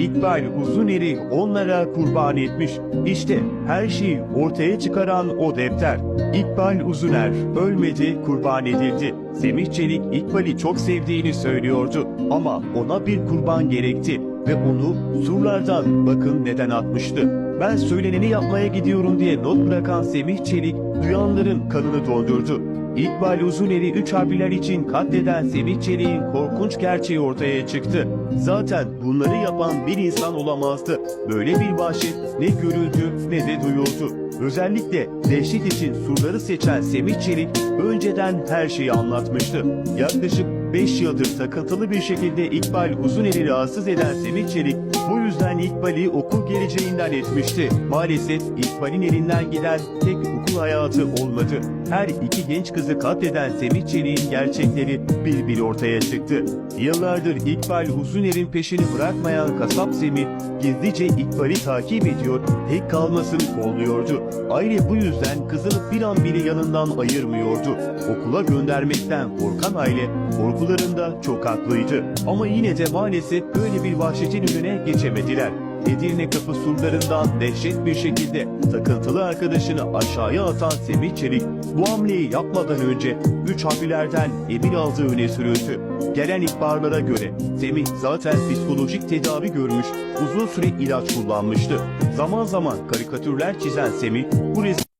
İkbal Uzuneri onlara kurban etmiş. İşte her şeyi ortaya çıkaran o defter. İkbal Uzuner ölmedi, kurban edildi. Semih Çelik İkbal'i çok sevdiğini söylüyordu ama ona bir kurban gerekti ve onu surlardan bakın neden atmıştı. Ben söyleneni yapmaya gidiyorum diye not bırakan Semih Çelik duyanların kanını dondurdu. İkbal Uzuner'i üç harfler için katleden Semih Çelik'in korkunç gerçeği ortaya çıktı. Zaten bunları yapan bir insan olamazdı. Böyle bir vahşet ne görüldü ne de duyuldu. Özellikle dehşet için surları seçen Semih Çelik önceden her şeyi anlatmıştı. Yaklaşık 5 yıldır takıntılı bir şekilde İkbal Uzuner'i rahatsız eden Semih Çelik bu yüzden İkbal'i okul geleceğinden etmişti. Maalesef İkbal'in elinden giden tek okul hayatı olmadı. Her iki genç kızı katleden Semih Çelik'in gerçekleri bir bir ortaya çıktı. Yıllardır İkbal Uzuner'in peşini bırakmayan kasap Semih gizlice İkbal'i takip ediyor, tek kalmasını kolluyordu. Aile bu yüzden kızını bir an bile yanından ayırmıyordu. Okula göndermekten korkan aile korkularında çok haklıydı. Ama yine de maalesef böyle bir vahşetin önüne geçemediler. Edirne kapı surlarından dehşet bir şekilde takıntılı arkadaşını aşağıya atan Semih Çelik bu hamleyi yapmadan önce üç harflerden emir aldığı öne sürüldü. Gelen ihbarlara göre Semih zaten psikolojik tedavi görmüş, uzun süre ilaç kullanmıştı. Zaman zaman karikatürler çizen Semih bu resim